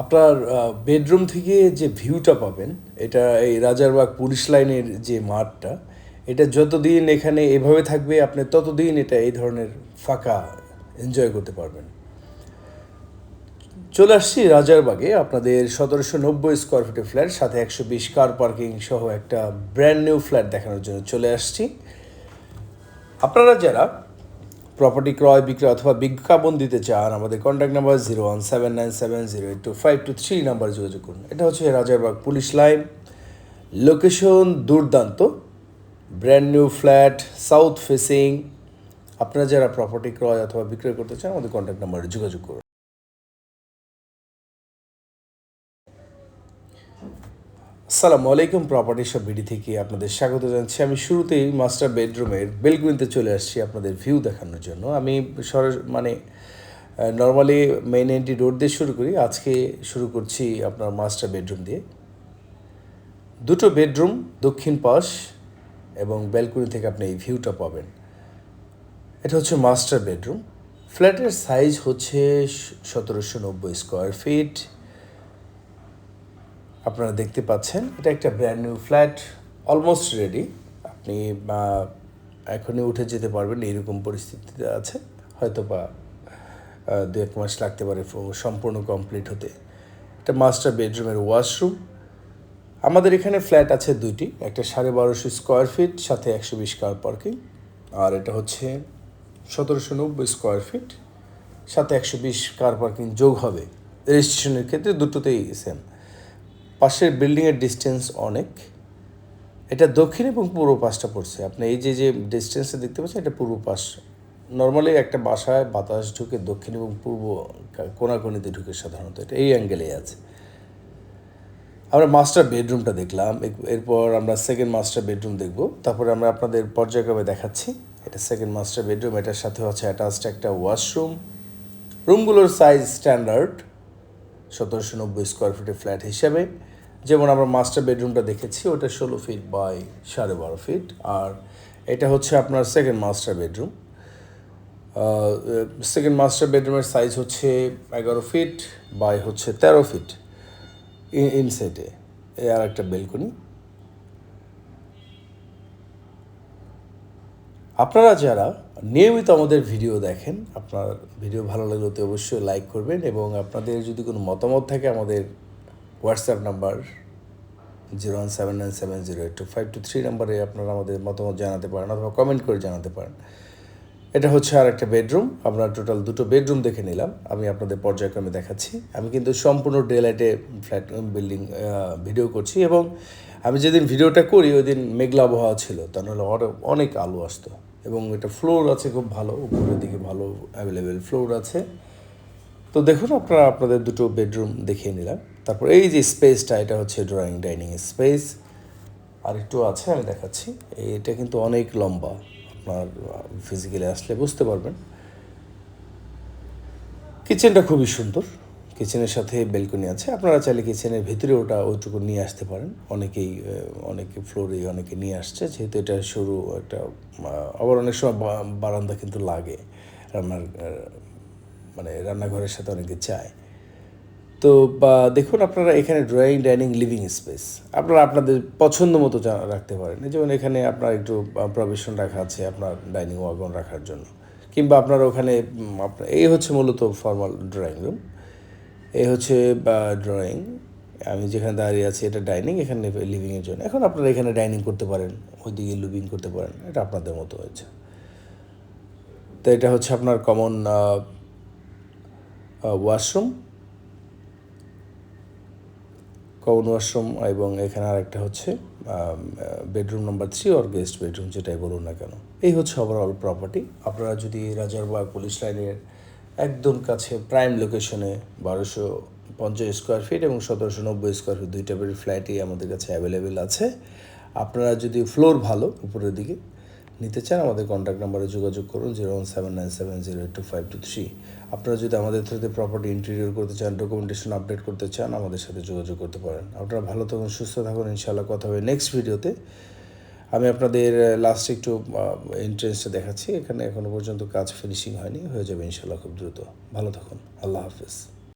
আপনার বেডরুম থেকে যে ভিউটা পাবেন, এটা এই রাজারবাগ পুলিশ লাইনের যে মাঠটা, এটা যতদিন এখানে এভাবে থাকবে, আপনি ততদিন এটা এই ধরনের ফাঁকা এনজয় করতে পারবেন। চলে আসছি রাজারবাগে, আপনাদের সতেরোশো নব্বই স্কোয়ার ফিটের ফ্ল্যাট সাথে একশো বিশ কার পার্কিং সহ একটা ব্র্যান্ড নিউ ফ্ল্যাট দেখানোর জন্য চলে আসছি। আপনারা যারা প্রপার্টি ক্রয় বিক্রয় অথবা বিজ্ঞাপন দিতে চান, আমাদের contact number zero one seven nine seven zero eight two five two three number যোগাযোগ করুন। এটা হচ্ছে রাজারবাগ পুলিশ লাইন। লোকেশন দুর্দান্ত। Brand new flat south facing আপনারা যারা প্রপার্টি ক্রয় অথবা বিক্রয় করতে চান, আমাদের কন্ট্যাক্ট নাম্বারে যোগাযোগ করুন। আসসালামু আলাইকুম প্রপার্টি সব বিডি থেকে আপনাদের স্বাগত জানাচ্ছি। আমি শুরুতেই মাস্টার বেডরুমের বেলকুনিতে চলে আসছি আপনাদের ভিউ দেখানোর জন্য। আমি সর মানে নর্মালি মেইন এন্ট্রি রোড দিয়ে শুরু করি। আজকে শুরু করছি আপনার মাস্টার বেডরুম দিয়ে। দুটো বেডরুম দক্ষিণ পাশ এবং ব্যালকনি থেকে আপনি এই ভিউটা পাবেন। এটা হচ্ছে মাস্টার বেডরুম ফ্ল্যাটের সাইজ হচ্ছে সতেরোশো নব্বই স্কোয়ার ফিট আপনারা দেখতে পাচ্ছেন, এটা একটা brand new flat almost ready আপনি এখনই উঠে যেতে পারবেন, এইরকম পরিস্থিতিতে আছে হয়তো বা দু এক মাস লাগতে পারে সম্পূর্ণ কমপ্লিট হতে। এটা মাস্টার বেডরুমের ওয়াশরুম আমাদের এখানে ফ্ল্যাট আছে দুইটি, একটা সাড়ে বারোশো স্কোয়ার ফিট সাথে একশো বিশ কার পার্কিং আর এটা হচ্ছে সতেরোশো নব্বই স্কোয়ার ফিট সাথে একশো বিশ কার পার্কিং যোগ হবে। রেজিস্ট্রেশনের ক্ষেত্রে দুটোতেই সেম পাশের বিল্ডিংয়ের ডিস্টেন্স অনেক। এটা দক্ষিণ এবং পূর্ব পাশটা পড়ছে। আপনি এই যে যে ডিস্টেন্সটা দেখতে পাচ্ছেন, এটা পূর্ব পাশ। নর্মালি একটা বাসায় বাতাস ঢুকে দক্ষিণ এবং পূর্ব কোনাকুনিতে ঢুকে সাধারণত। এটা এই অ্যাঙ্গেলেই আছে। আমরা মাস্টার বেডরুমটা দেখলাম। এর- এরপর আমরা সেকেন্ড মাস্টার বেডরুম দেখব। তারপরে আমরা আপনাদের পর্যায়ক্রমে দেখাচ্ছি। এটা সেকেন্ড মাস্টার বেডরুম এটার সাথে হচ্ছে অ্যাটাচড একটা ওয়াশরুম রুমগুলোর সাইজ স্ট্যান্ডার্ড সতেরোশো নব্বই স্কোয়ার ফিটের ফ্ল্যাট হিসেবে। যেমন আমরা মাস্টার বেডরুমটা দেখেছি, ওটা ষোলো ফিট বাই সাড়ে বারো ফিট আর এটা হচ্ছে আপনার second master bedroom second master বেডরুমের সাইজ হচ্ছে এগারো ফিট বাই হচ্ছে তেরো ফিট ইনসাইডে এ। আর একটা বেলকনি আপনারা যারা নিয়মিত আমাদের ভিডিও দেখেন, আপনার ভিডিও ভালো লাগলে অবশ্যই লাইক করবেন এবং আপনাদের যদি কোনো মতামত থাকে আমাদের WhatsApp number zero one seven nine seven zero eight two five two three নাম্বারে আপনারা আমাদের মতামত জানাতে পারেন অথবা কমেন্ট করে জানাতে পারেন। এটা হচ্ছে আর একটা বেডরুম আমরা টোটাল দুটো বেডরুম দেখে নিলাম। আমি আপনাদের পর্যায়ক্রমে দেখাচ্ছি। আমি কিন্তু সম্পূর্ণ ডে লাইটে ফ্ল্যাট বিল্ডিং ভিডিও করছি এবং আমি যেদিন ভিডিওটা করি ওই দিন মেঘলা আবহাওয়া ছিল। তা নাহলে অনে- অনেক আলো আসতো। এবং এটা ফ্লোর আছে খুব ভালো, উপরের দিকে ভালো অ্যাভেলেবেল ফ্লোর আছে। তো দেখুন, আপনারা, আপনাদের দুটো বেডরুম দেখিয়ে নিলাম। তারপর এই যে স্পেসটা এটা হচ্ছে ড্রয়িং ডাইনিং স্পেস আর একটু আছে, আমি দেখাচ্ছি। এটা কিন্তু অনেক লম্বা। আপনার ফিজিক্যালি আসলে বুঝতে পারবেন। কিচেনটা খুবই সুন্দর। কিচেনের সাথে বেলকনি আছে। আপনারা চাইলে কিচেনের ভিতরে ওটা, ওইটুকু নিয়ে আসতে পারেন। অনেকেই অনেকে ফ্লোরে অনেকে নিয়ে আসছে। যেহেতু এটা সরু একটা আবার অনেক সময় বারান্দা কিন্তু লাগে। রান্নার মানে রান্নাঘরের সাথে অনেকে চায়। তো, বা দেখুন আপনারা এখানে ড্রয়িং ডাইনিং লিভিং স্পেস আপনারা আপনাদের পছন্দ মতো রাখতে পারেন। যেমন এখানে আপনার একটু প্রভিশন রাখা আছে আপনার ডাইনিং ওয়াগন রাখার জন্য। কিংবা আপনার ওখানে আপনার এই হচ্ছে মূলত ফর্মাল ড্রয়িং রুম এই হচ্ছে ড্রয়িং আমি যেখানে দাঁড়িয়ে আছি এটা ডাইনিং এখানে লিভিংয়ের জন্য। এখন আপনারা এখানে ডাইনিং করতে পারেন, ওইদিকে লিভিং করতে পারেন। এটা আপনাদের মতো হয়েছে। তো এটা হচ্ছে আপনার কমন ওয়াশরুম কমন ওয়াশরুম এবং এখানে আরেকটা হচ্ছে bedroom number three or guest bedroom যেটাই বলুন না কেন। এই হচ্ছে ওভারঅল প্রপার্টি আপনারা যদি রাজারবাগ পুলিশ লাইনের একদম কাছে প্রাইম লোকেশনে বারোশো পঞ্চাশ স্কোয়ার ফিট এবং সতেরোশো নব্বই স্কোয়ার ফিট দুইটা বেড ফ্ল্যাটই আমাদের কাছে অ্যাভেলেবেল আছে। আপনারা যদি ফ্লোর ভালো, উপরের দিকে নিতে চান, আমাদের কন্ট্যাক্ট নাম্বারে যোগাযোগ করুন zero one seven nine seven zero eight two five two three আপনারা যদি আমাদের থ্রুতে প্রপার্টি ইন্টেরিয়র করতে চান ডকুমেন্টেশন আপডেট করতে চান, আমাদের সাথে যোগাযোগ করতে পারেন। আপনারা ভালো থাকুন, সুস্থ থাকুন, ইনশাআল্লাহ কথা হবে নেক্সট ভিডিওতে আমি আপনাদের লাস্ট একটু এন্ট্রেন্সটা দেখাচ্ছি। এখানে এখনও পর্যন্ত কাজ ফিনিশিং হয়নি, হয়ে যাবে ইনশাআল্লাহ খুব দ্রুত। ভালো থাকুন, আল্লাহ হাফিজ।